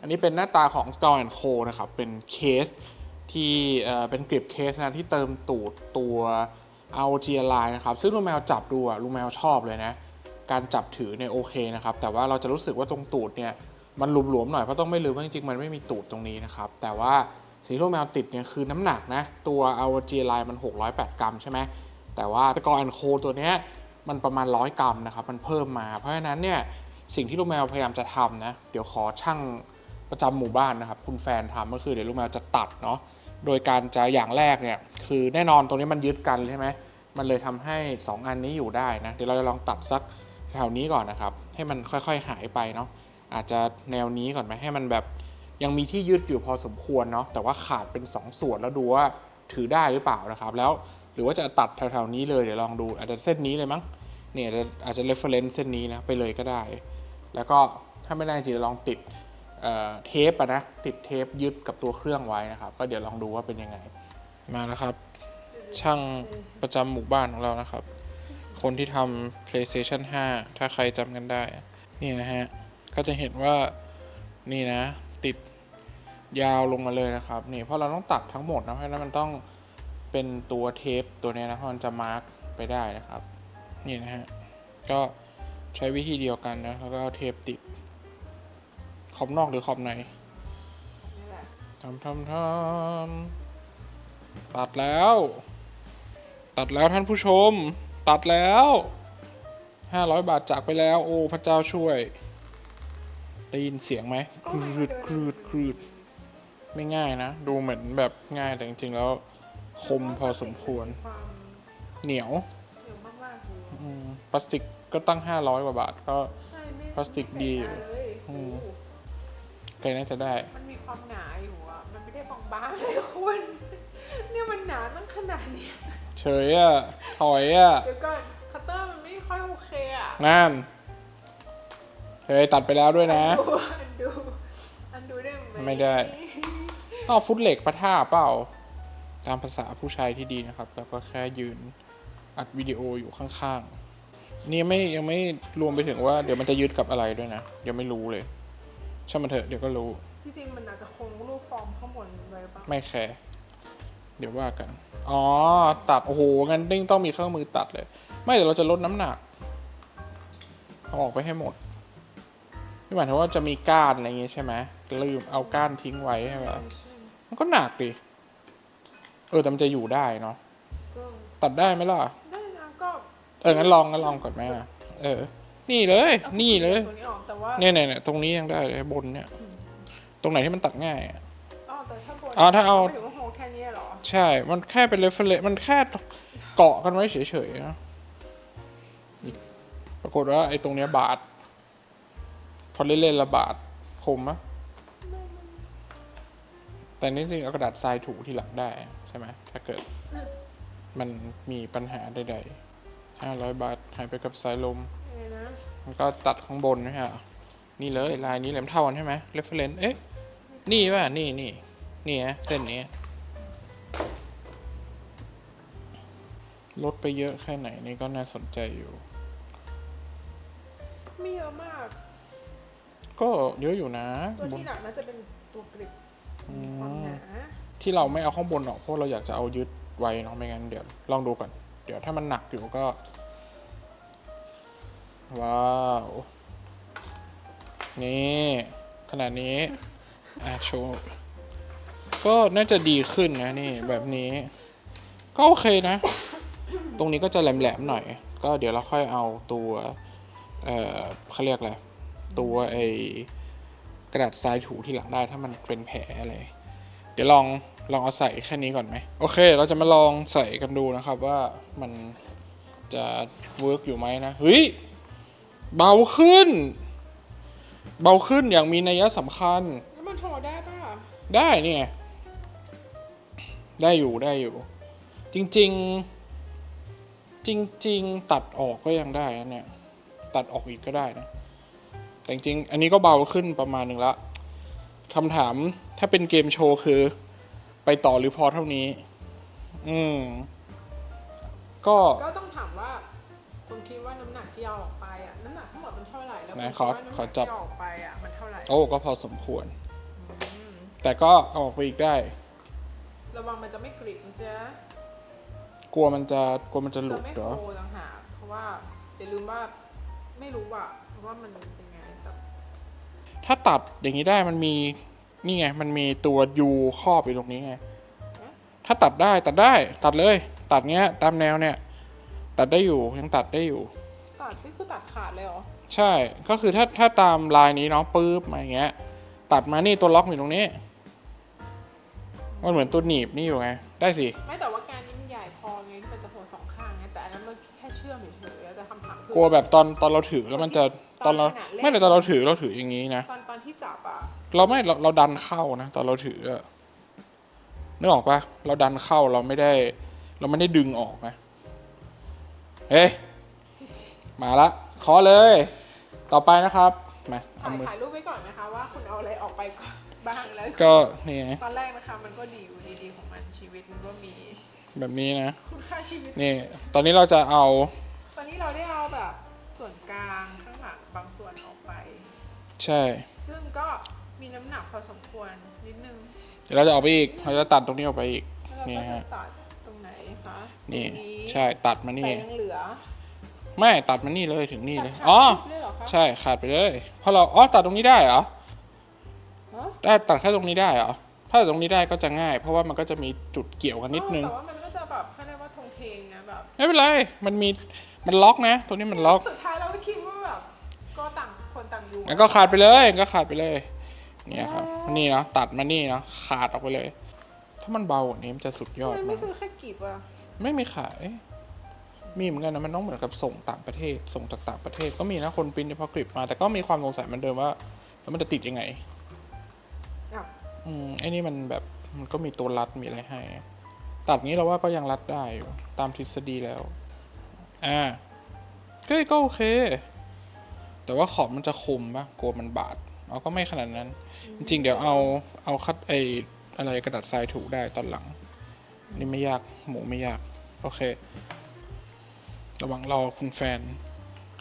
อันนี้เป็นหน้าตาของ s t o r e Co นะครับ เป็นเคสที่เป็นกริบเคสนะที่เติมตูดตัว ROG Ally นะครับ ซึ่งลุงแมวจับดูอะลุงแมวชอบเลยนะ การจับถือเนี่ยโอเคนะครับ แต่ว่าเราจะรู้สึกว่าตรงตูดเนี่ยมันหลวมๆหน่อยเพราะต้องไม่ลืมว่าจริงๆมันไม่มีตูดตรงนี้นะครับ แต่ว่าสิ่งที่ลุงแมวติดเนี่ยคือน้ำหนักนะตัว ROG Ally มัน 608 กรัมใช่ไหมแต่ว่าตะกอแอนโคตัวเนี้ยมันประมาณ 100 กรัมนะครับมันเพิ่มมา เพราะฉะนั้นเนี่ยสิ่งที่ลุงแมวพยายามจะทำนะเดี๋ยวขอช่าง ประจำหมู่บ้านนะครับ คุณแฟนทำก็คือเดี๋ยวลุงแมวจะตัดเนาะโดยการจะอย่างแรกเนี่ยคือแน่นอนตรงนี้มันยึดกันใช่ไหมมันเลยทำให้ 2 อันนี้อยู่ได้นะเดี๋ยวเราจะลองตัดสักแถวนี้ก่อนนะครับ ให้มันค่อยๆหายไปเนาะอาจจะแนวนี้ก่อนไหมให้มันแบบยังมีที่ยึดอยู่พอสมควรเนาะแต่ว่าขาดเป็น2ส่วนแล้วดูว่าถือได้หรือเปล่านะครับ แล้วหรือว่าจะตัดแถวๆนี้เลยเดี๋ยวลองดู อาจจะเส้นนี้เลยมั้งเนี่ยอาจจะ reference เส้นนี้นะไปเลยก็ได้ แล้วก็ถ้าไม่ได้จริงลองติด เทปอะนะติดเทปยึดกับตัวเครื่องไว้นะครับ ก็เดี๋ยวลองดูว่าเป็นยังไง มาแล้วครับ ช่างประจำหมู่บ้านของเรานะครับ คนที่ทำ PlayStation 5 ถ้าใครจำกันได้ นี่นะฮะ ก็จะเห็นว่านี่นะ ติดยาวลงมาเลยนะครับนี่เพราะเราต้องตัดทั้งหมดนะเพราะฉะนั้นมันต้องเป็นตัวเทปตัวนี้นะเพราะมันจะมาร์กไปได้นะครับ นี่นะฮะ ก็ใช้วิธีเดียวกันนะแล้วก็เอาเทปติด อบนอกหรือขอบในนี่แหละทำทำทำตัดแล้ว ตัดแล้วท่านผู้ชม ตัดแล้วห้าร้อยบาทจากไปแล้ว โอ้พระเจ้าช่วย ได้ยินเสียงไหมครืดครืดครืดไม่ง่ายนะ ดูเหมือนแบบง่ายแต่จริงๆแล้วคมพอสมควร ความเหนียวเหนียวมากๆเลยอืมพลาสติกก็ตั้ง500กว่าบาทก็ ใช่ไม่พลาสติกดีอยู่ ไม่แตกเลยอืม โอ้โห ใครน่าจะได้ มันมีความหนาอยู่อะ มันไม่ได้บางๆเลยคุณเนี่ยมันหนาตั้งขนาดเนี้ยเฉยอะถอยอะเดี๋ยวก่อนคัตเตอร์มันไม่ค่อยโอเคอะงานเฮ้ยตัดไปแล้วด้วยนะดูอันดูอันดูได้ไหมไม่ได้ ต้องเอาฟุตเหล็กปะท่าเปล่า ตามภาษาผู้ชายที่ดีนะครับ แล้วก็แค่ยืนอัดวิดีโออยู่ข้างๆ นี่ไม่ยังไม่รวมไปถึงว่าเดี๋ยวมันจะยึดกับอะไรด้วยนะ ยังไม่รู้เลย ช่างมันเถอะเดี๋ยวก็รู้ จริงๆมันอาจจะคงรูปฟอร์มข้างบนไว้ปะไม่แคร์เดี๋ยวว่ากัน อ๋อ ตัด โอ้โห งั้นดิ้งต้องมีเครื่องมือตัดเลย ไม่เดี๋ยวเราจะลดน้ำหนักเอาออกไปให้หมดไม่หมายถึงว่าจะมีก้านอะไรอย่างงี้ใช่ไหมลืมเอาก้านทิ้งไว้ใช่ไหมมันก็หนักดิ เออแต่มันจะอยู่ได้เนาะ ก็ตัดได้ไหมล่ะ ได้นะก็ เอองั้นลองงั้นลองก่อนไหมอะเออ นี่เลยนี่เลยตัวนี้ออกแต่ว่าเนี่ยเนี่ยเนี่ยตรงนี้ยังได้เลยบนเนี่ย ตรงไหนที่มันตัดง่ายอะ อ๋อแต่ถ้าบนอ๋อถ้าเอาไม่ถึงว่าโฮแค่นี้เหรอใช่ มันแค่เป็นเรฟเฟรนมันแค่เกาะกันไว้เฉยๆนะนี่ปรากฏว่าไอ้ตรงเนี้ยบาด พอเล่นๆละบาดคมมะแต่นี่จริงๆเอากระดาษทรายถูที่หลังได้ ใช่ไหม ถ้าเกิด มันมีปัญหาใดๆห้าร้อยบาทหายไปกับสายลมไง นะมันก็ตัดข้างบนนะฮะนี่เลยลายนี้แหลมเท่ากันใช่ไหมเรฟเฟรนเอ๊ะ นี่ป่ะ นี่นี่นี่ฮะเส้นนี้ ลดไปเยอะแค่ไหนนี่ก็น่าสนใจอยู่ ไม่เยอะมาก ก็เยอะอยู่นะ ตัวบนที่หนักน่าจะเป็นตัวกริบอืความหมนาที่เราไม่เอาข้างบนออกเพราะเราอยากจะเอายึดไว้เนาะไม่งั้นเดี๋ยวลองดูก่อน เดี๋ยวถ้ามันหนักอยู่ก็ ว้าว นี่ขนาดนี้อะโชว์ ก็น่าจะดีขึ้นนะนี่แบบนี้ ก็โอเคนะ ตรงนี้ก็จะแหลมๆหน่อย ก็เดี๋ยวเราค่อยเอาตัว เอ่อเขาเรียกอะไร ตัวไอ้กระดาษทรายถูที่หลังได้ถ้ามันเป็นแผลอะไร เดี๋ยวลองลองเอาใส่แค่นี้ก่อนไหม โอเค เราจะมาลองใส่กันดูนะครับว่ามันจะเวิร์กอยู่ไหมนะ เฮ้ย เบาขึ้น เบาขึ้นอย่างมีนัยสำคัญ แล้วมันถอดได้ป่ะได้นี่ไงได้อยู่ได้อยู่ จริง ๆ จริง ๆ ตัดออกก็ยังได้นะเนี่ย ตัดออกอีกก็ได้นะ แต่จริงๆอันนี้ก็เบาขึ้นประมาณหนึ่งละคำถามถ้าเป็นเกมโชว์คือ ไปต่อหรือพอเท่านี้ อืมก็ ก็ต้องถามว่า คุณคิดว่าน้ำหนักที่เอาออกไปอะน้ำหนักทั้งหมดมันเท่าไหร่แล้วไหนคุณขอคิดว่าน้ำหนักขอจับ ที่เอาออกไปอะมันเท่าไหร่โอ้ก็พอสมควรแต่ก็เอาออกไปอีกได้ ระวังมันจะไม่กริบนะจ๊ะกลัวมันจะกลัวมันจะหลุจะดไม่เหรอ โคต่างหากเพราะว่าอย่าลืมว่าไม่รู้อะว่ามันเป็นไงแต่ถ้าตัดอย่างนี้ได้มันมีนี่ไง มันมีตัวยูครอบอยู่ตรงนี้ไง ถ้าตัดได้ตัดได้ตัดเลย ตัดเงี้ยตามแนวเนี่ย ตัดได้อยู่ยังตัดได้อยู่ ตัดนี่คือตัดขาดเลยเหรอ ใช่ก็คือถ้าถ้าตามลายนี้เนาะปื๊บมาอย่างเงี้ย ตัดมานี่ตัวล็อกอยู่ตรงนี้ มันเหมือนตัวหนีบนี่อยู่ไง ได้สิ ไม่แต่ว่าการนี้มันใหญ่พอไงที่มันจะโผล่สองข้างไงแต่อันนั้นมันแค่เชื่อมเฉยๆแต่คำถามคือกลัวแบบตอนตอนเราถือแล้วมันจะตอนเราตอนขณะเล่นไม่แต่ตอนเราถือเราถืออย่างนี้นะ ตอนตอนที่จับอะเราไม่เราเราดันเข้านะ ตอนเราถืออะนึกออกปะเราดันเข้าเราไม่ได้ เราไม่ได้ดึงออกนะ เฮ้ยมาละขอเลย ต่อไปนะครับมาเอาถ่ายมือ ถ่ายรูปไว้ก่อนนะคะว่าคุณเอาอะไรออกไปก่อนบ้างแล้วก็นี่ไงตอนแรกนะคะมันก็ดีอยู่ดีๆของมันชีวิตมันก็มีแบบนี้นะ คุณค่าชีวิต นี่ ตอนนี้เราจะเอา ตอนนี้เราได้เอาแบบส่วนกลางข้างหลังบางส่วนออกไป ใช่ ซึ่งก็มีน้ำหนักพอสมควรนิดนึงเดี๋ยวเราจะออกไปอีก เราจะตัดตรงนี้ออกไปอีก แล้วเรานี่ก็จะฮะ ตัดตรงไหน คะนี่ตรงใช่ตัดมาแต่นี่ยังเหลือ ไม่ตัดมานี่เลยถึงนี่เลยตัดขาดอ๋อเลยเหรอคะใช่ขาดไปเลยเพราะเราอ๋อตัดตรงนี้ได้เหรอฮะได้ตัดแค่ตรงนี้ได้เหรอถ้าตัดตรงนี้ได้ก็จะง่าย เพราะว่ามันก็จะมีจุดเกี่ยวกันนิดนึงแต่ว่ามันก็จะแบบเขาเรียกว่าทงเพลงนะแบบไม่เป็นไรมันมีมันล็อกนะ ตัวนี้มันล็อกสุดท้ายเราก็คิดว่าแบบก็ต่างคนต่างอยู่งั้นก็ขาดไปเลยงั้นก็ขาดไปเลยเนี่ยครับนี่เนาะตัดมานี่เนาะขาดออกไปเลย ถ้ามันเบากว่านี้มันจะสุดยอดมันไม่มากซื้อแค่กีบอะ ไม่มีขาย มีเหมือนกันนะมันต้องเหมือนกับส่งต่างประเทศ ส่งจากต่างประเทศก็มีนะคนปริ้นในพอกริปมา แต่ก็มีความสงสัยเหมือนเดิมว่า แล้วมันจะติดยังไงอ้าวอืมไอ้นี่มันแบบมันก็มีตัวรัดมีอะไรให้ ตัดงี้เราว่าก็ยังรัดได้อยู่ตามทฤษฎีแล้ว อ่าก็ก็โอเค แต่ว่าขอบมันจะคมปะกลัวมันบาดเอาก็ไม่ขนาดนั้น จริง ๆ เดี๋ยวเอาเอาคัดไออะไรกระดาษทรายถูได้ตอนหลัง นี่ไม่ยากหมูไม่ยาก โอเค ระหว่างรอคุณแฟน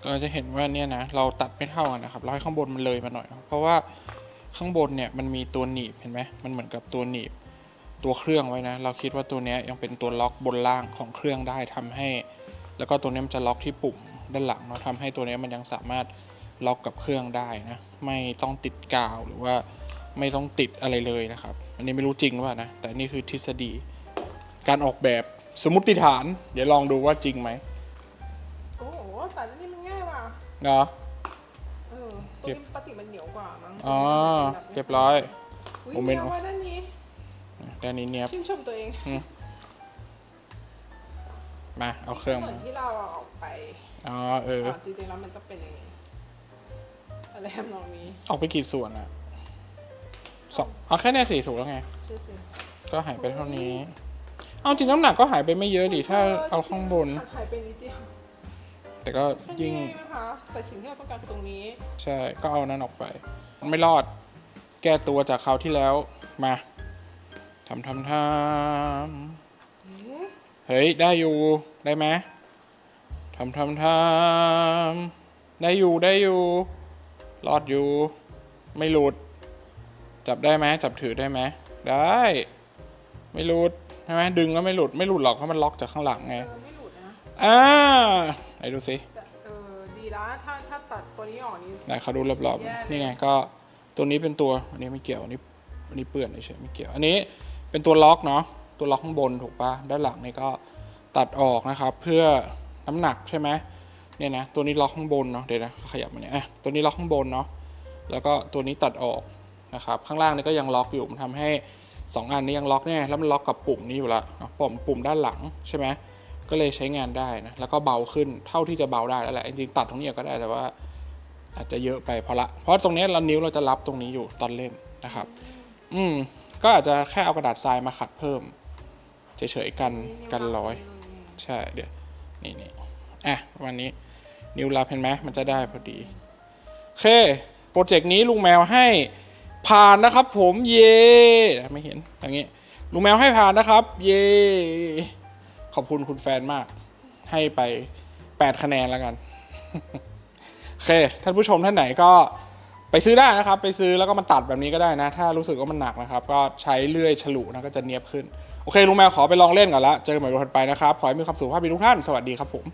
ก็จะเห็นว่าเนี่ยนะ เราตัดไม่เท่ากันนะครับ เราให้ข้างบนมันเลยมาหน่อยนะเพราะว่าข้างบนเนี่ยมันมีตัวหนีบเห็นไหมมันเหมือนกับตัวหนีบ ตัวเครื่องไว้นะ เราคิดว่าตัวนี้ยังเป็นตัวล็อกบนล่างของเครื่องได้ทำให้ แล้วก็ตัวนี้มันจะล็อกที่ปุ่มด้านหลังเนาะทำให้ตัวนี้มันยังสามารถล็อกกับเครื่องได้นะ ไม่ต้องติดกาวหรือว่าไม่ต้องติดอะไรเลยนะครับ อันนี้ไม่รู้จริงหรือเปล่านะ แต่นี่คือทฤษฎี การออกแบบ สมมติฐาน เดี๋ยวลองดูว่าจริงไหมโอ้โหแต่อันนี่มันง่ายว่ะเนาะเออตัวนี้ปกติมันเหนียวกว่ามั้งอ๋อแบบเรียบร้อยอุ้ยโมเมนต์เรียกว่าด้านนี้ด้านนี้เนี้ยบชื่นชมตัวเองมาเอาเครื่องส่วมานที่เราเอาออกไปอ๋อเอออะจริงๆแล้วมันจะเป็นอย่างนี้อะไรทำนองนี้ออกไปกี่ส่วนอะสองเอาแค่เนี้ยสี่ถูกแล้วไงชื่อสิก็หายไปเท่านี้ เอาจริงน้ำหนักก็หายไปไม่เยอะดิถ้าเอาข้างบน หายไปนิดเดียวแต่ก็แค่ยิ่งนี้เองนะคะแต่สิ่งที่เราต้องการคือตรงนี้ ใช่ก็เอานั้นออกไปมันไม่รอดแก้ตัวจากคราวที่แล้วมาทำทำทำเอ๊ะเฮ้ย ได้อยู่ได้ไหมทำทำทำได้อยู่ได้อยู่ รอดอยู่ ไม่หลุด จับได้ไหมจับถือได้ไหมได้ ไม่หลุดใช่ไหมดึงก็ไม่หลุดไม่หลุดหรอกเพราะมันล็อกจากข้างหลังไงเออไม่หลุดนะอ่าไหนดูสิแต่เออดีแล้วถ้าถ้าตัดตัวนี้ออกนี่ ไหนเขาดูรอบแย่เลย ๆนี่ไงก็ตัวนี้เป็นตัวอันนี้ไม่เกี่ยวอันนี้อันนี้เปื่อนเฉยๆไม่เกี่ยว อันนี้เป็นตัวล็อกเนาะตัวล็อกข้างบนถูกปะด้านหลังนี่ก็ตัดออกนะครับ เพื่อน้ำหนักใช่ไหมเนี่ยนะตัวนี้ล็อกข้างบนเนาะเดี๋ยวนะขยับมาเนี่ยอะตัวนี้ล็อกข้างบนเนาะแล้วก็ตัวนี้ตัดออกนะครับข้างล่างนี่ก็ยังล็อกอยู่มันทำให้ สองอันนี้ยังล็อกเนี่ยแล้วมันล็อกกับปุ่มนี้อยู่ละปุ่มปุ่มด้านหลังใช่ไหมก็เลยใช้งานได้นะแล้วก็เบาขึ้นเท่าที่จะเบาได้แล้วแหละจริงๆตัดตรงนี้ก็ได้แต่ว่า อาจจะเยอะไปพอละ เพราะตรงนี้เรานิ้วเราจะรับตรงนี้อยู่ตอนเล่นนะครับ อืมก็อาจจะแค่เอากระดาษทรายมาขัดเพิ่มเฉยๆกันกันร้อยใช่เดี๋ยวนี่นี่อะประมาณนี้นิ้วรับเห็นไหมมันจะได้พอดีโอเคโปรเจกต์นี้ลุงแมวให้ ผ่านนะครับผมเย่ไม่เห็นอย่างนี้ลุงแมวให้ผ่านนะครับ เย่ขอบคุณคุณแฟนมาก ให้ไป 8 คะแนนแล้วกันโอเคท่านผู้ชมท่านไหนก็ไปซื้อได้นะครับ ไปซื้อแล้วก็มาตัดแบบนี้ก็ได้นะ ถ้ารู้สึกว่ามันหนักนะครับ ก็ใช้เลื่อยฉลุนะก็จะเนียบขึ้น โอเคลุงแมวขอไปลองเล่นก่อนละเจอกันใหม่วันถัดไปนะครับ ขอให้มีความสุขภาพดีทุกท่าน สวัสดีครับผม